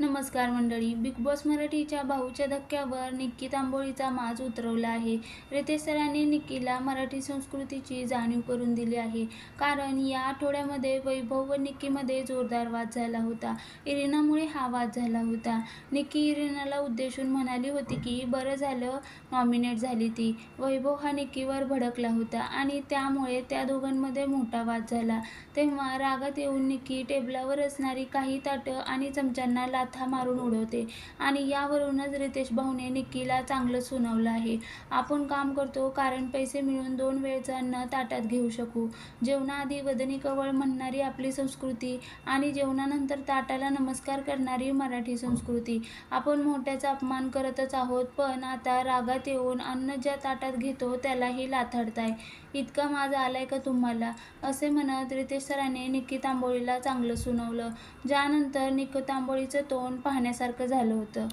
नमस्कार मंडळी big boss मराठीच्या भाऊच्या धक्क्यावर निक्की तांबोळीचा माज उतरवला आहे. रितेश सरांनी निक्कीला मराठी संस्कृतीची जाणीव करून दिली आहे. कारण या आठवड्यामध्ये वैभव व निक्कीमध्ये जोरदार वाद झाला होता. इरिनामुळे हा वाद झाला होता. निक्की इरिनाला उद्देशून म्हणाली होती की बरं झालं नॉमिनेट झाली ती. वैभव हा निक्कीवर भडकला होता आणि त्यामुळे त्या दोघांमध्ये मोठा वाद झाला. तेव्हा रागात येऊन निक्की टेबलावर असणारी काही ताटं आणि चमच्यांना लाथा मारून उडवते. आणि यावरूनच रितेश भाऊने निक्कीला चांगलं सुनावलं आहे. आपण काम करतो कारण पैसे मिळून दोन वेळचं अन्न ताटात घेऊ शकू. जेवणाआधी वदनी कवळ म्हणणारी आपली संस्कृती आणि जेवणानंतर ताटाला नमस्कार करणारी मराठी संस्कृती. आपण मोठ्याचा अपमान करतच आहोत पण आता रागात येऊन अन्न ज्या ताटात घेतो त्यालाही लाथाडताय इतका माज आलाय का तुम्हाला? असे म्हणत रितेश सरांनी निक्की तांबोळीला चांगलं सुनावलं. ज्यानंतर निक्की तांबोळीचं तो तोंड पाहण्यासारखं झालं होतं.